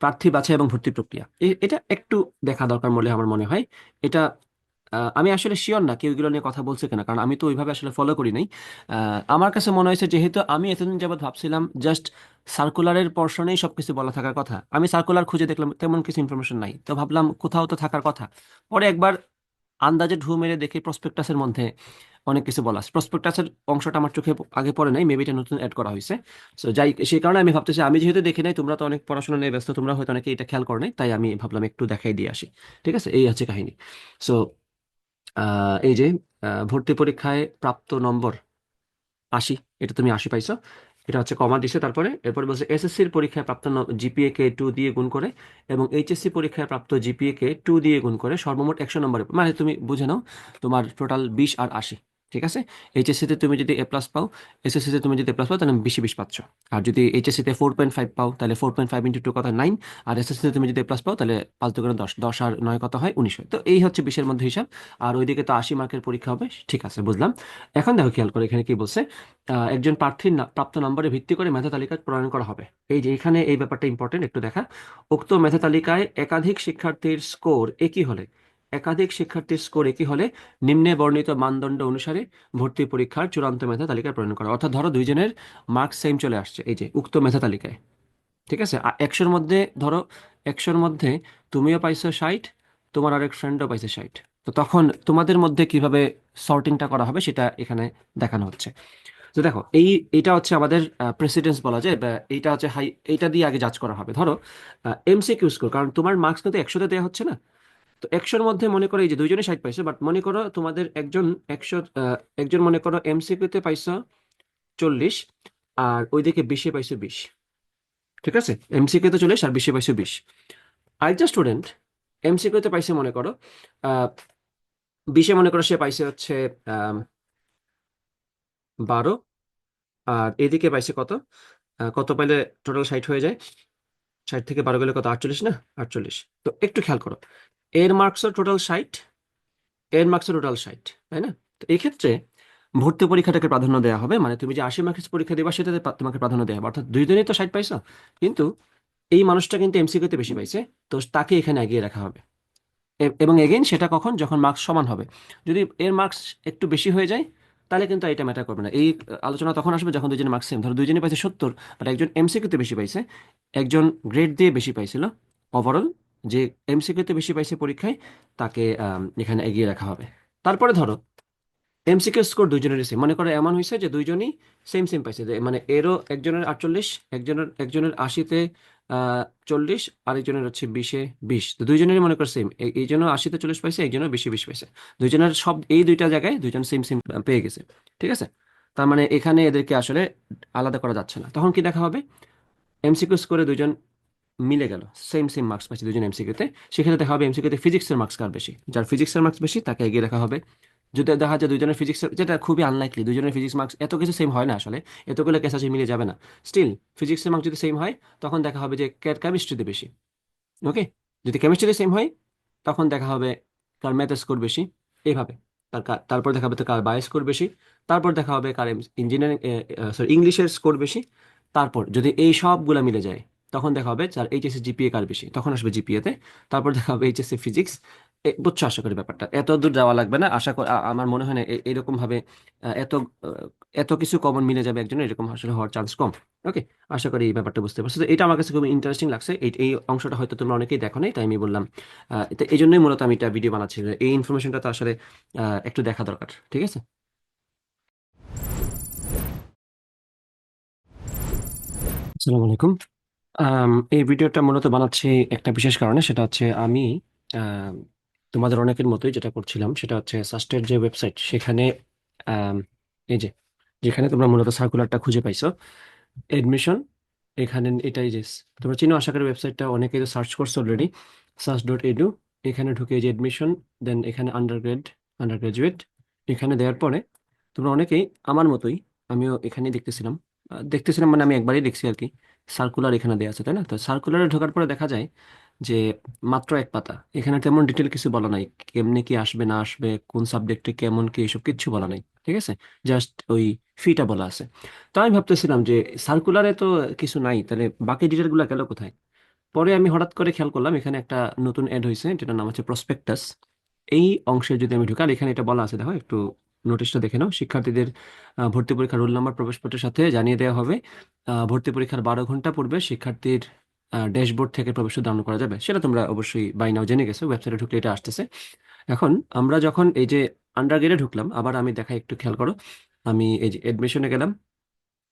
প্রার্থী বাছাই এবং ভর্তি প্রক্রিয়া। এটা একটু দেখা দরকার বলে আমার মনে হয়। এটা আমি আসলে শিওর না কেউ এগুলো নিয়ে কথা বলছে কিনা, কারণ আমি তো ওইভাবে আসলে ফলো করি নাই। আমার কাছে মনে হয়েছে যেহেতু আমি এতদিন যাবত ভাবছিলাম জাস্ট সার্কুলারের পর্শনেই সবকিছু বলা থাকার কথা। আমি সার্কুলার খুঁজে দেখলাম, তেমন কিছু ইনফরমেশন নাই। তো ভাবলাম কোথাও তো থাকার কথা। পরে একবার আন্দাজে ঢু মেরে দেখি প্রসপেক্টাসের মধ্যে অনেক কিছু বলা আছে। প্রসপেক্টাসের অংশটা আমার চোখে আগে পড়ে নাই মেবি এটা নতুন অ্যাড করা হয়েছে। সো যাই, সেই কারণে আমি ভাবতেছি, আমি যেহেতু দেখি নাই, তোমরা তো অনেক পড়াশোনা নিয়ে ব্যস্ত, তোমরা হয়তো অনেকে এটা খেয়াল করো নাই, তাই আমি ভাবলাম একটু দেখাই দিয়ে আসি। ঠিক আছে? এই হচ্ছে কাহিনী। সো এই যে ভর্তি পরীক্ষায় প্রাপ্ত নম্বর আশি, এটা তুমি আশি পাইছো। এটা হচ্ছে কমা দিছে, তারপরে, এরপরে বলছে এসএসসির পরীক্ষায় প্রাপ্ত জিপিএ কে টু দিয়ে গুণ করে এবং এইচএসসি পরীক্ষায় প্রাপ্ত জিপিএ কে টু দিয়ে গুণ করে সর্বমোট একশো নম্বরে মানে তুমি বুঝে নাও, তোমার টোটাল বিশ আর আশি। ঠিক আছে? এইচএসসিতে তুমি যদি এ প্লাস পাও এসএসসিতে তুমি যদি এ প্লাস পাও, তাহলে বেশি বিশ পাচ্ছ। আর যদি এইচএসসিতে ফোর পয়েন্ট ফাইভ পাও, তাহলে four point five into two কত নাইন আর এসএসসিতে তুমি যদি এ প্লাস পাও, তাহলে পাঁচ দুগুণে দশ। দশ আর নয় কত হয়? উনিশ হয়। তো এই হচ্ছে বিশের মধ্যে হিসাব। আর ওইদিকে তো আশি মার্কের পরীক্ষা হবে। ঠিক আছে, বুঝলাম। এখন দেখো খেয়াল করে এখানে কি বলছে। একজন প্রার্থীর প্রাপ্ত নম্বরে ভিত্তি করে মেধা তালিকা প্রণয়ন করা হবে। এই যে এখানে এই ব্যাপারটা ইম্পর্টেন্ট একটু দেখা। উক্ত মেধা তালিকায় একাধিক শিক্ষার্থীর স্কোর একই হলে? একাধিক শিক্ষার্থীর স্কোর একই হলে নিম্নে বর্ণিত মানদণ্ড অনুসারে ভর্তি পরীক্ষার চূড়ান্ত মেধা তালিকা প্রণয়ন করা। অর্থাৎ ধরো দুইজনের মার্কস সেম চলে আসছে, এই যে উক্ত মেধা তালিকায়। ঠিক আছে? আর একশোর মধ্যে ধরো, একশোর মধ্যে তুমিও পাইছো ষাট, তোমার আরেক ফ্রেন্ডও পাইছে ষাট। তো তখন তোমাদের মধ্যে কীভাবে সর্টিংটা করা হবে সেটা এখানে দেখানো হচ্ছে। তো দেখো, এই, এটা হচ্ছে আমাদের প্রেসিডেন্স বলা যায় এইটা হচ্ছে হাই এইটা দিয়ে আগে জাজ করা হবে। ধরো এমসিকিউ স্কোর কারণ তোমার মার্কস কিন্তু একশোতে দেওয়া হচ্ছে না। তো একশোর মধ্যে মনে করো এই যে দুইজনে ষাট পাইছো বাট মনে করো তোমাদের একজন একশো একজন মনে করো এমসিকিউতে পাইছো চল্লিশ আর ওইদিকে বিশে পাইছো বিশ। ঠিক আছে? এমসিকিউতে চল্লিশ আর বিশে পাইছো বিশ। আরেকজন স্টুডেন্ট এমসিকিউতে পাইছে মনে করো বিশে মনে করো সে পাইছে হচ্ছে বারো আর এদিকে পাইছে কত? কত পাইলে টোটাল ষাট হয়ে যায়? ষাট থেকে বারো গেলে কত? আটচল্লিশ না? আটচল্লিশ। তো একটু খেয়াল করো। এর মার্কসও টোটাল ষাট, এর মার্কসও টোটাল ষাট, তাই না? তো এই ক্ষেত্রে ভর্তি পরীক্ষাটাকে প্রাধান্য দেওয়া হবে মানে তুমি যে আশি মার্কস পরীক্ষা দেবা, সেটাতে তোমাকে প্রাধান্য দেওয়া হবে। অর্থাৎ দুইজনেই তো ষাট পাইছো, কিন্তু এই মানুষটা কিন্তু এমসিকিউতে বেশি পাইছে, তো তাকে এখানে এগিয়ে রাখা হবে। এবং এগেইন সেটা কখন? যখন মার্কস সমান হবে। যদি এর মার্কস একটু বেশি হয়ে যায়, তাহলে কিন্তু এটা ম্যাটার করবে না। এই আলোচনা তখন আসবে যখন দুজনের মার্কস সেম ধরো দুজনে পাইছে সত্তর বাট একজন এমসিকিউতে বেশি পাইছে, একজন গ্রেড দিয়ে বেশি পাইছিল ওভারঅল যে এমসিকিউতে বেশি পাইছে পরীক্ষায়, তাকে এখানে এগিয়ে রাখা হবে। তারপরে ধরো এমসিকিউ স্কোর দুইজনেরই সেম মনে করো এমন হয়েছে যে দুইজনই সেম সেম পাইছে। মানে এরও একজনের আটচল্লিশ, একজনের একজনের আশিতে চল্লিশ, আরেকজনের হচ্ছে বিশে বিশ। তো দুইজনেরই মনে করো সেম এই জন্য আশিতে চল্লিশ পাইছে একজনের বেশি বিশ পাইছে। দুইজনের সব, এই দুইটা জায়গায় দুইজন সেম সেম পেয়ে গেছে। ঠিক আছে? তার মানে এখানে এদেরকে আসলে আলাদা করা যাচ্ছে না। তখন কি দেখা হবে? এমসিকিউ স্কোরে দুইজন মিলে গেল। সেম সেম মার্কস পাইছে দুজন এমসিকিউতে সেক্ষেত্রে দেখা হবে এমসিকিউতে ফিজিক্সের মার্কস কার বেশি? যার ফিজিক্সের মার্কস বেশি, তাকে এগিয়ে রাখা হবে। যদি দেখা যায় দুজনের ফিজিক্স যেটা খুবই আনলাইকলি দুজনের ফিজিক্স মার্কস এত কিছু সেম হয় না আসলে। এতগুলো কেস আছে মিলে যাবে না। স্টিল ফিজিক্সের মার্কস যদি সেম হয়, তখন দেখা হবে যে ক্যাট কেমিস্ট্রিতে বেশি। ওকে যদি কেমিস্ট্রিতে সেম হয়, তখন দেখা হবে কার ম্যাথের স্কোর বেশি। এইভাবে। তার তারপর দেখা হবে তো কার বায়ো স্কোর বেশি। তারপর দেখা হবে কার ইঞ্জিনিয়ারিং সরি ইংলিশের স্কোর বেশি। তারপর যদি এই সবগুলো মিলে যায় তখন দেখা হবে যার এইচএসসি জিপিএ কার বেশি, তখন আসবে জিপিএ তে। তারপর দেখা হবে এইচএসসি ফিজিক্স বুঝছ আশা করি ব্যাপারটা? এত দূর যাওয়া লাগবে না। আশা করি আমার মনে হয় না এরকম ভাবে এত এত কিছু কমন মিলে যাবে একজন এরকম আসলে হওয়ার চান্স কম। ওকে আশা করি এই ব্যাপারটা বুঝতে পারছ। তো এটা আমার কাছে খুব ইন্টারেস্টিং লাগছে। এই এই অংশটা হয়তো তোমরা অনেকেই দেখো নাই, তাই আমি বললাম। এই জন্যই মূলত আমি এটা ভিডিও বানাচ্ছি। এই ইনফরমেশনটা তো আসলে একটু দেখা দরকার, ঠিক আছে? আসসালামু আলাইকুম। এই ভিডিওটা মূলত বানাচ্ছি একটা বিশেষ কারণে, সেটা হচ্ছে আমি তোমাদের অনেকের মতোই যেটা করছিলাম, সেটা হচ্ছে সাস্টের যে ওয়েবসাইট সেখানে এই যে, যেখানে তোমরা মূলত সার্কুলারটা খুঁজে পাইছো এডমিশন এখানে এটাই যে, তোমরা চিনো আশা করি ওয়েবসাইটটা অনেকেই তো সার্চ করছ অলরেডি সার্চ ডট এডু এখানে ঢুকে যে এডমিশন দেন এখানে আন্ডার গ্রেড আন্ডার গ্রাজুয়েট এখানে দেওয়ার পরে, তোমরা অনেকেই, আমার মতোই, আমিও এখানেই দেখতেছিলাম দেখতেছিলাম মানে আমি একবারই দেখছি আর কি সার্কুলার এখানে দেওয়া আছে, তাই না? তো সার্কুলারে ঢোকার পরে দেখা যায় যে মাত্র এক পাতা। এখানে তেমন ডিটেল কিছু বলা নাই, কেমনে কি আসবে, না আসবে, কোন সাবজেক্টে কেমন কি, এসব কিচ্ছু বলা নাই, ঠিক আছে? জাস্ট ওই ফিটা বলা আছে। তো আমি ভাবতেছিলাম যে সার্কুলারে তো কিছু নাই, তাহলে বাকি ডিটেলগুলো গেল কোথায়? পরে আমি হঠাৎ করে খেয়াল করলাম, এখানে একটা নতুন অ্যাড হয়েছে, যেটার নাম হচ্ছে প্রসপেক্টাস এই অংশে যদি আমি ঢুকার এখানে এটা বলা আছে, দেখো, একটু নোটিশটা দেখে নাও। শিক্ষার্থীদের ভর্তি পরীক্ষার রোল নাম্বার প্রবেশপত্রের সাথে জানিয়ে দেওয়া হবে। ভর্তি পরীক্ষার বারো ঘণ্টা পূর্বে শিক্ষার্থীর ড্যাশবোর্ড থেকে প্রবেশ দান করা যাবে। সেটা তোমরা অবশ্যই বাই নাও জেনে গেছো ওয়েবসাইটে ঢুকলে এটা আসতেছে। এখন আমরা যখন এই যে আন্ডার গ্রেডে ঢুকলাম, আবার আমি দেখাই একটু খেয়াল করো। আমি এই যে এডমিশনে গেলাম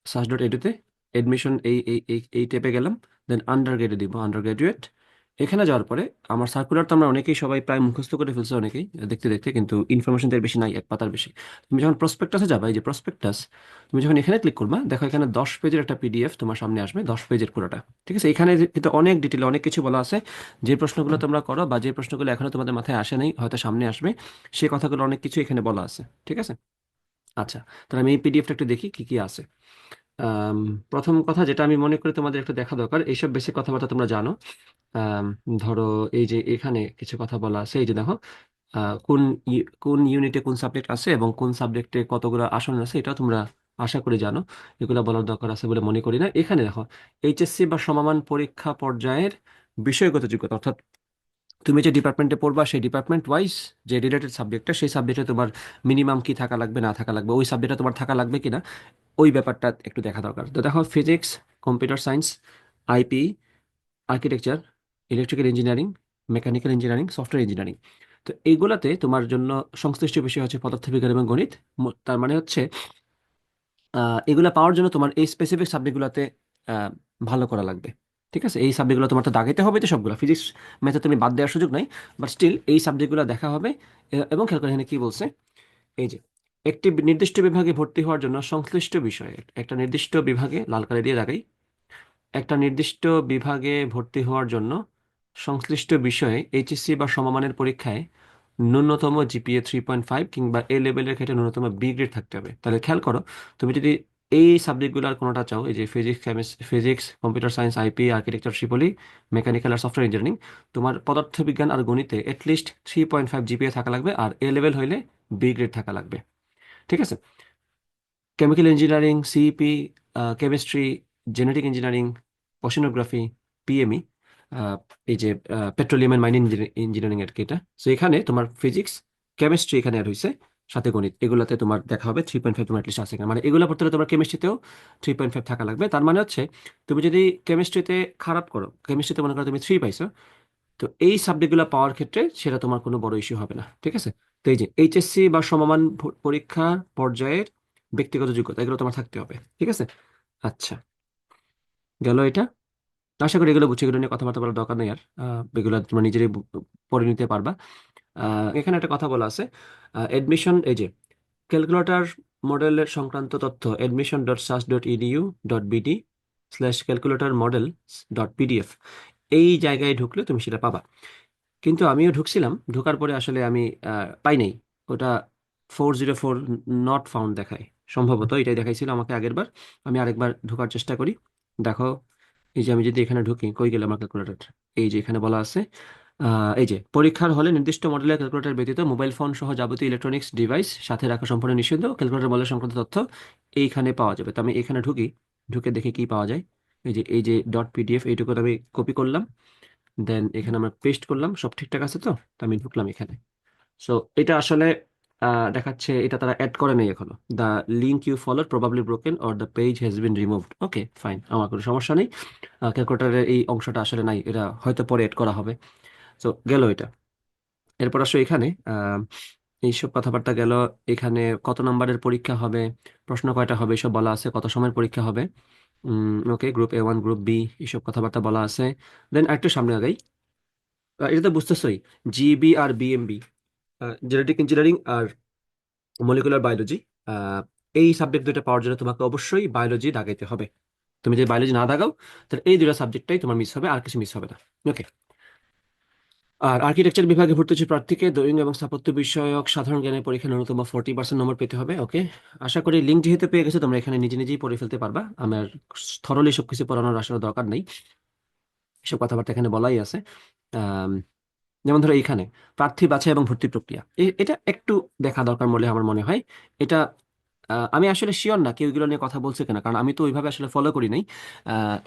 সার্চ ডট এডুতে এডমিশন এই এই এই ট্যাবে গেলাম দেন আন্ডার গ্রেডে দিব আন্ডার গ্রাজুয়েট এখানে যাওয়ার পরে আমার সার্কুলার তো আমরা অনেকেই সবাই প্রায় মুখস্থ করে ফেলছে অনেকেই, দেখতে দেখতে, কিন্তু ইনফরমেশন এর বেশি নাই, এক পাতার বেশি। তুমি যখন প্রসপেক্টাসে যাবে যে প্রসপেক্টাস তুমি যখন এখানে ক্লিক করবা, দেখো এখানে দশ পেজের একটা পিডিএফ তোমার সামনে আসবে, দশ পেজের পুরোটা। ঠিক আছে? এখানে কিন্তু অনেক ডিটেল অনেক কিছু বলা আছে। যে প্রশ্নগুলো তোমরা করো বা যে প্রশ্নগুলো এখনও তোমাদের মাথায় আসে নাই, হয়তো সামনে আসবে, সে কথাগুলো অনেক কিছু এখানে বলা আছে। ঠিক আছে? আচ্ছা তাহলে আমি এই পিডিএফটা একটু দেখি কি কি আছে। প্রথম কথা যেটা আমি মনে করি তোমাদের একটু দেখা দরকার, এইসব বেসিক কথাবার্তা তোমরা জানো। ধরো এই যে এখানে কিছু কথা বলা আছে, এই যে দেখো কোন কোন ইউনিটে কোন সাবজেক্ট আছে এবং কোন সাবজেক্টে কতগুলো আসন আছে, এটা তোমরা আশা করি জানো। এগুলো বলার দরকার আছে বলে মনে করি না। এখানে দেখো, এইচএসসি বা সমমান পরীক্ষা পর্যায়ের বিষয়গত যোগ্যতা, অর্থাৎ তুমি যে ডিপার্টমেন্টে পড়বা, সেই ডিপার্টমেন্ট ওয়াইজ যে রিলেটেড সাবজেক্টটা সেই সাবজেক্টে তোমার মিনিমাম কি থাকা লাগবে, না থাকা লাগবে, ওই সাবজেক্টে তোমার থাকা লাগবে কিনা ওই ব্যাপারটা একটু দেখা দরকার। তো দেখো physics computer science IP architecture electrical engineering mechanical engineering software engineering তো এইগুলাতে তোমার জন্য সংশ্লিষ্ট বিষয় হচ্ছে পদার্থবিজ্ঞান এবং গণিত। তার মানে হচ্ছে এগুলা পাওয়ার জন্য তোমার এই স্পেসিফিক সাবজেক্টগুলোতে ভালো করা লাগবে। ঠিক আছে? এই সাবজেক্টগুলো তোমার তো দাগাইতে হবে তো সবগুলো। ফিজিক্স ম্যাথে তুমি বাদ দেওয়ার সুযোগ নাই। বাট স্টিল এই সাবজেক্টগুলো দেখা হবে। এবং খেয়াল করে এখানে কি বলছে? এই যে একটি নির্দিষ্ট বিভাগে ভর্তি হওয়ার জন্য সংশ্লিষ্ট বিষয়ে, একটা নির্দিষ্ট বিভাগে লাল কালি দিয়ে দাগাই, একটা নির্দিষ্ট বিভাগে ভর্তি হওয়ার জন্য সংশ্লিষ্ট বিষয়ে এইচএসসি বা সমমানের পরীক্ষায় ন্যূনতম জিপিএ থ্রি পয়েন্ট ফাইভ কিংবা এ লেভেলের ক্ষেত্রে ন্যূনতম বি গ্রেড থাকতে হবে। তাহলে খেয়াল করো, তুমি যদি এই সাবজেক্টগুলোর কোনোটা চাও, এই যে physics chemistry physics computer science IP architecture শিপলি mechanical আর সফটওয়্যার ইঞ্জিনিয়ারিং তোমার পদার্থবিজ্ঞান আর গণিতে at least three point five GPA থাকা লাগবে আর এ লেভেল হইলে বি গ্রেড থাকা লাগবে। ঠিক আছে? Chemical engineering CEP chemistry genetic engineering oceanography PME এই যে পেট্রোলিয়াম এন্ড মাইনিং ইঞ্জিনিয়ারিং আর কি এটা। সো এখানে তোমার ফিজিক্স কেমিস্ট্রি এখানে অ্যাড হয়েছে সাথে গণিত। এগুলাতে তোমার দেখা হবে থ্রি পয়েন্ট ফাইভ তোমার অ্যাটলিস্ট আছে। মানে এগুলো পড়তে তোমার কেমিস্ট্রিতেও থ্রি পয়েন্ট ফাইভ থাকা লাগবে। তার মানে হচ্ছে, তুমি যদি কেমিস্ট্রিতে খারাপ করো কেমিস্ট্রিতে মনে করো তুমি থ্রি পাইছো, তো এই সাবজেক্টগুলো পাওয়ার ক্ষেত্রে সেটা তোমার কোনো বড় ইস্যু হবে না। ঠিক আছে? তো এই যে এইচএসসি বা সমমান পরীক্ষা পর্যায়ের ব্যক্তিগত যোগ্যতা, এগুলো তোমার থাকতে হবে, ঠিক আছে? আচ্ছা গেল এটা। আশা করি এগুলো বুঝে এগুলো নিয়ে কথাবার্তা বলার দরকার নেই আর এগুলো তোমরা নিজেরাই পড়ে নিতে পারবা। এখানে একটা কথা বলা আছে এডমিশন এই যে ক্যালকুলেটার মডেলের সংক্রান্ত তথ্য admission dot SUST dot EDU dot BD slash calculator model dot PDF এই জায়গায় ঢুকলে তুমি সেটা পাবা। কিন্তু আমিও ঢুকছিলাম। ঢোকার পরে আসলে আমি পাই নাই। ওটা four zero four not found দেখায়। সম্ভবত এটাই দেখাইছিল আমাকে আগের বার আমি আরেকবার ঢোকার চেষ্টা করি। দেখো, এই যে আমি যদি এখানে ঢুকি, কই গেল আমার ক্যালকুলেটর এই যে এখানে বলা আছে এই যে, পরীক্ষার হলে নির্দিষ্ট মডেলের ক্যালকুলেটর ব্যতীত মোবাইল ফোন সহ যাবতীয় ইলেকট্রনিক্স ডিভাইস সাথে রাখা সম্পূর্ণ নিষিদ্ধ। ক্যালকুলেটর মডেল সংক্রান্ত তথ্য এইখানে পাওয়া যাবে। তো আমি এখানে ঢুকি, ঢুকে দেখি কি পাওয়া যায়। এই যে এই যে ডট পিডিএফ এইটুকু আমি কপি করলাম। দেন এখানে আমরা পেস্ট করলাম, সব ঠিকঠাক আছে তো? আমি ঢুকলাম এখানে। সো এটা আসলে দেখাচ্ছে এটা তারা অ্যাড করে নাই এখনও। The link you followed probably broken or the page has been removed okay fine আমার কোনো সমস্যা নেই। ক্যালকুলেটারের এই অংশটা আসলে নাই, এটা হয়তো পরে অ্যাড করা হবে। সো গেল এটা। এরপর আসো এখানে। এইসব কথাবার্তা গেল। এখানে কত নম্বরের পরীক্ষা হবে? প্রশ্ন কয়টা হবে? এসব বলা আছে। কত সময়ের পরীক্ষা হবে? Okay group A one group B এসব কথাবার্তা বলা আছে। দেন আরেকটু সামনে আগাই। এটা তো বুঝতেছই জিবি আর বিএমবি জেনেটিক ইঞ্জিনিয়ারিং আর মলিকুলার বায়োলজি এই সাবজেক্ট দুটো পাওয়ার জন্য তোমাকে অবশ্যই বায়োলজি দাগাইতে হবে। তুমি যদি বায়োলজি না দাগাও, তাহলে এই দুটা সাবজেক্টটাই তোমার মিস হবে, আর কিছু মিস হবে না। ওকে আর আর্কিটেকচার বিভাগে ভর্তি প্রার্থীকে। ড্রয়িং এবং স্থাপত্য বিষয়ক সাধারণ জ্ঞানের পরীক্ষা ন্যূনতম ফোর্টি পার্সেন্ট নম্বর পেতে হবে ওকে আশা করি লিঙ্ক যেহেতু পেয়ে গেছো, তোমরা এখানে নিজে নিজেই পড়ে ফেলতে পারবা। আমার থরলি সবকিছু পড়ানোর আসলে দরকার নেই। এসব কথাবার্তা এখানে বলাই আছে। যেমন ধরো এইখানে, প্রার্থী, বাছাই এবং ভর্তি প্রক্রিয়া। এটা একটু দেখা দরকার বলে আমার মনে হয়। এটা আমি আসলে শিওর না কেউ এগুলো নিয়ে কথা বলছে কিনা, কারণ আমি তো ওইভাবে আসলে ফলো করি নাই।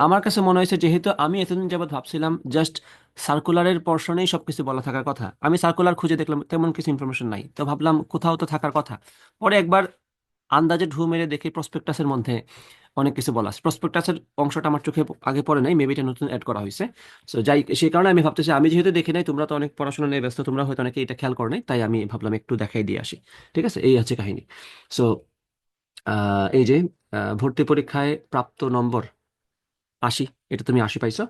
আমার কাছে মনে হয়েছে যেহেতু আমি এতদিন যাবত ভাবছিলাম জাস্ট সার্কুলারের পর্শনেই সবকিছু বলা থাকার কথা। আমি সার্কুলার খুঁজে দেখলাম, তেমন কিছু ইনফরমেশন নাই। তো ভাবলাম কোথাও তো থাকার কথা। পরে একবার আন্দাজে ঢু মেরে দেখি প্রসপেক্টাসের মধ্যে অনেক কিছু বলা আছে। প্রসপেক্টাসের অংশটা আমার চোখে আগে পড়ে নাই মেবি এটা নতুন অ্যাড করা হয়েছে। সো যাই, সেই কারণে আমি ভাবতেছি, আমি যেহেতু দেখি নাই, তোমরা তো অনেক পড়াশোনা নিয়ে ব্যস্ত, তোমরা হয়তো অনেকে এটা খেয়াল করো নাই, তাই আমি ভাবলাম একটু দেখাই দিয়ে আসি। ঠিক আছে? এই আছে কাহিনী। সো এই যে ভর্তি পরীক্ষায় প্রাপ্ত নম্বর আশি, এটা তুমি আশি পাইছো।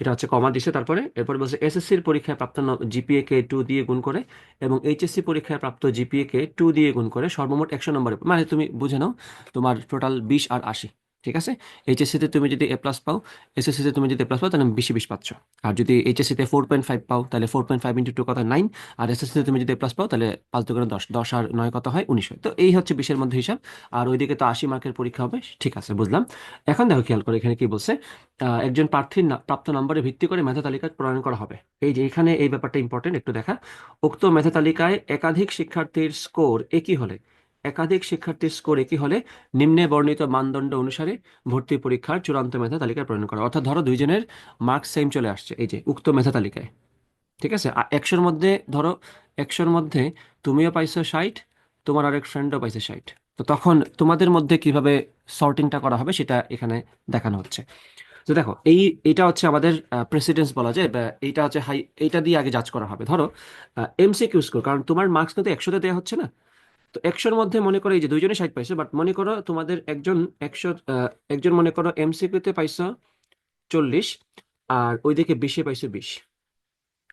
এটা হচ্ছে কমা দিছে, তারপরে এরপরে বলছে এসএসসির পরীক্ষায় প্রাপ্ত জিপিএ কে টু দিয়ে গুণ করে এবং এইচএসসি পরীক্ষায় প্রাপ্ত জিপিএ কে টু দিয়ে গুণ করে সর্বমোট একশো নম্বরে মানে তুমি বুঝে নাও তোমার টোটাল বিশ আর আশি। ঠিক আছে? এইচএসসিতে তুমি যদি এ প্লাস পাও এসএসসিতে তুমি যদি এ প্লাস পাও, তাহলে বিশে বিশ পাচ্ছ। আর যদি এইচএসসিতে ফোর পয়েন্ট ফাইভ পাও, তাহলে four point five into two কথা নাইন আর এসএসসিতে তুমি যদি এ প্লাস পাও, তাহলে পাঁচ দুগুণে দশ। দশ আর নয় কত হয়? উনিশ হয়। তো এই হচ্ছে বিশের মধ্যে হিসাব। আর ওইদিকে তো আশি মার্কের পরীক্ষা হবে। ঠিক আছে, বুঝলাম। এখন দেখো খেয়াল করে এখানে কি বলছে। একজন প্রার্থীর প্রাপ্ত নম্বরে ভিত্তি করে মেধা তালিকা প্রণয়ন করা হবে। এই যে এখানে এই ব্যাপারটা ইম্পর্টেন্ট একটু দেখা। উক্ত মেধা তালিকায় একাধিক শিক্ষার্থীর স্কোর একই হলে একাধিক শিক্ষার্থীর স্কোর একই হলে নিম্নে বর্ণিত মানদণ্ড অনুসারে ভর্তি পরীক্ষার চূড়ান্ত মেধা তালিকা প্রণয়ন করা অর্থাৎ ধরো দুইজনের মার্কস সেম চলে আসছে, এই যে উক্ত মেধা তালিকায়। ঠিক আছে? একশোর মধ্যে, ধরো একশোর মধ্যে তুমিও পাইছো ষাট, তোমার আরেক ফ্রেন্ডও পাইছে ষাট। তো তখন তোমাদের মধ্যে কীভাবে সর্টিংটা করা হবে সেটা এখানে দেখানো হচ্ছে। তো দেখো, এই, এটা হচ্ছে আমাদের প্রেসিডেন্স বলা যায় এইটা হচ্ছে হাই এইটা দিয়ে আগে জাজ করা হবে। ধরো এমসিকিউ স্কোর কারণ তোমার মার্কস কিন্তু একশোতে দেওয়া হচ্ছে না। তো একশোর মধ্যে মনে করো এই যে দুইজনে ষাট পাইছো বাট মনে করো তোমাদের একজন একশো একজন মনে করো এমসিকিউতে পাইছো চল্লিশ আর ওইদিকে বিশে পাইছো বিশ।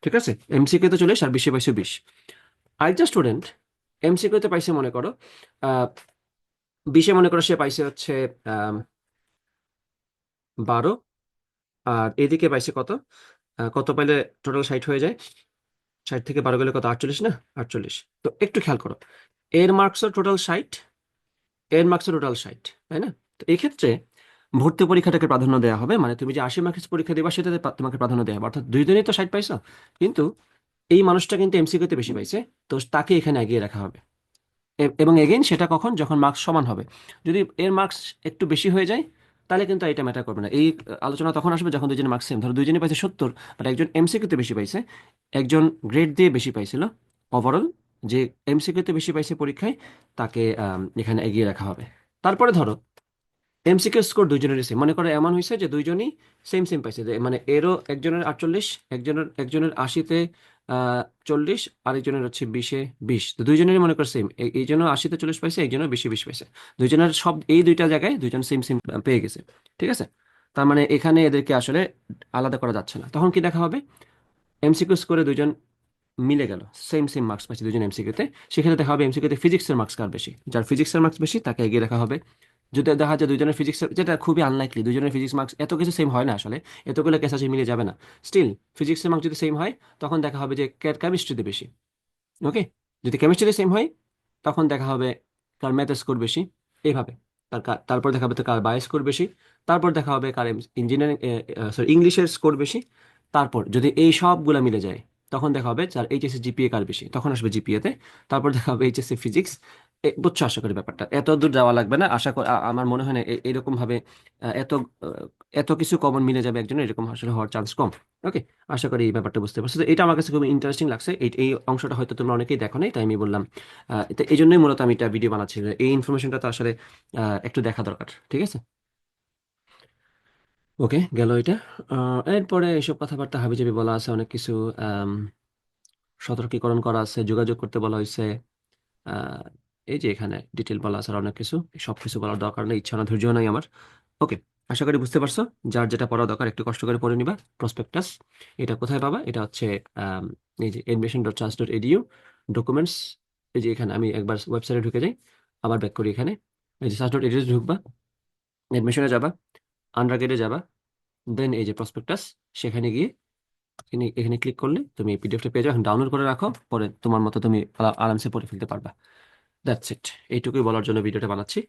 ঠিক আছে? এমসিকিউতে চল্লিশ আর বিশে পাইছো বিশ। আরেকটা স্টুডেন্ট এমসিকিউতে পাইছে মনে করো বিশে মনে করো সে পাইছে হচ্ছে বারো আর এদিকে পাইছে কত? কত পাইলে টোটাল ষাট হয়ে যায়? ষাট থেকে বারো গেলে কত? আটচল্লিশ না? আটচল্লিশ। তো একটু খেয়াল করো। এর মার্কসও টোটাল ষাট, এর মার্কসও টোটাল ষাট, তাই না? তো এই ক্ষেত্রে ভর্তি পরীক্ষাটাকে প্রাধান্য দেওয়া হবে মানে তুমি যে আশি মার্কস পরীক্ষা দেবা, সেটাতে তোমাকে প্রাধান্য দেওয়া হবে। অর্থাৎ দুইজনেই তো ষাট পাইছো, কিন্তু এই মানুষটা কিন্তু এমসিকিউতে বেশি পাইছে, তো তাকে এখানে এগিয়ে রাখা হবে। এবং এগেইন সেটা কখন? যখন মার্কস সমান হবে। যদি এর মার্কস একটু বেশি হয়ে যায়, তাহলে কিন্তু এটা ম্যাটার করবে না। এই আলোচনা তখন আসবে যখন দুজনের মার্কস সেম ধরো দুজনে পাইছে সত্তর বাট একজন এমসিকিউতে বেশি পাইছে, একজন গ্রেড দিয়ে বেশি পাইছিল ওভারঅল যে এমসিকিউতে বেশি পাইছে পরীক্ষায়, তাকে এখানে এগিয়ে রাখা হবে। তারপরে ধরো এমসিকিউ স্কোর দুইজনেরই সেম মনে করো এমন হয়েছে যে দুইজনই সেম সেম পাইছে। মানে এরও একজনের আটচল্লিশ, একজনের একজনের আশিতে চল্লিশ, আরেকজনের হচ্ছে বিশে বিশ। তো দুইজনেরই মনে করো সেম এই জন্য আশিতে চল্লিশ পাইছে একজনের বেশি বিশ পাইছে। দুইজনের সব, এই দুইটা জায়গায় দুইজন সেম সেম পেয়ে গেছে। ঠিক আছে? তার মানে এখানে এদেরকে আসলে আলাদা করা যাচ্ছে না। তখন কি দেখা হবে? এমসিকিউ স্কোরে দুইজন মিলে গেল। সেম সেম মার্কস পাচ্ছে দুজন এমসিকিউতে সেক্ষেত্রে দেখা হবে এমসিকিউতে ফিজিক্সের মার্কস কার বেশি? যার ফিজিক্সের মার্কস বেশি, তাকে এগিয়ে রাখা হবে। যদি দেখা যায় দুজনের ফিজিক্স যেটা খুবই আনলাইকলি দুজনের ফিজিক্স মার্কস এত কিছু সেম হয় না আসলে। এতগুলো কেস আছে মিলে যাবে না। স্টিল ফিজিক্সের মার্কস যদি সেম হয়, তখন দেখা হবে যে কেমিস্ট্রিতে বেশি। ওকে যদি কেমিস্ট্রিতে সেম হয়, তখন দেখা হবে কার ম্যাথ স্কোর বেশি। এইভাবে তার তারপর দেখা হবে কার বায়ো স্কোর বেশি। তারপর দেখা হবে কার ইঞ্জিনিয়ারিং সরি ইংলিশের স্কোর বেশি। তারপর যদি এই সবগুলো মিলে যায় তখন দেখা হবে যার এইচএসসি জিপিএ কার বেশি? তখন আসবে জিপিএতে তারপর দেখা হবে এইচএসসি ফিজিক্স বুঝছ আশা করি ব্যাপারটা? এত দূর যাওয়া লাগবে না। আশা করি আমার মনে হয় না এরকম ভাবে এত এত কিছু কমন মিলে যাবে একজন এরকম আসলে হওয়ার চান্স কম। ওকে আশা করি এই ব্যাপারটা বুঝতে পারছ। তো এটা আমার কাছে খুব ইন্টারেস্টিং লাগছে। এই এই অংশটা হয়তো তোমরা অনেকেই দেখো নাই, তাই আমি বললাম এই জন্যই মূলত আমি এটা ভিডিও বানাচ্ছি। এই ইনফরমেশনটা তো আসলে একটু দেখা দরকার। ঠিক আছে? ওকে, গেল এটা। এরপরে এইসব কথাবার্তা হাবি হাবিজাবি বলা আছে, অনেক কিছু সতর্কীকরণ করা আছে, যোগাযোগ করতে বলা হয়েছে। এই যে এখানে ডিটেল বলা আছে আর অনেক কিছু সব কিছু বলার দরকার নেই, ইচ্ছা না, ধৈর্য নাই আমার। ওকে, আশা করি বুঝতে পারছ, যার যেটা পড়া দরকার একটু কষ্ট করে পড়ে নিবা প্রসপেক্টাস এটা কোথায় পাবা? এটা হচ্ছে এই যে admission dot chance dot EDU documents এই যে এখানে, আমি একবার ওয়েবসাইটে ঢুকে যাই, আবার ব্যাক করি এখানে। এই যে চান্স ডট এডিউ ঢুকবা এডমিশনে যাবা আন্ডারগ্রেডে যাবা দেন এই যে প্রসপেক্টাস সেখানে গিয়ে এখানে এখানে ক্লিক করলে তুমি এই পিডিএফটা পেয়ে যাও এখন ডাউনলোড করে রাখো, পরে তোমার মতো তুমি আরামসে পড়ে ফেলতে পারবা। দ্যাটস ইট এইটুকুই বলার জন্য ভিডিওটা বানাচ্ছি।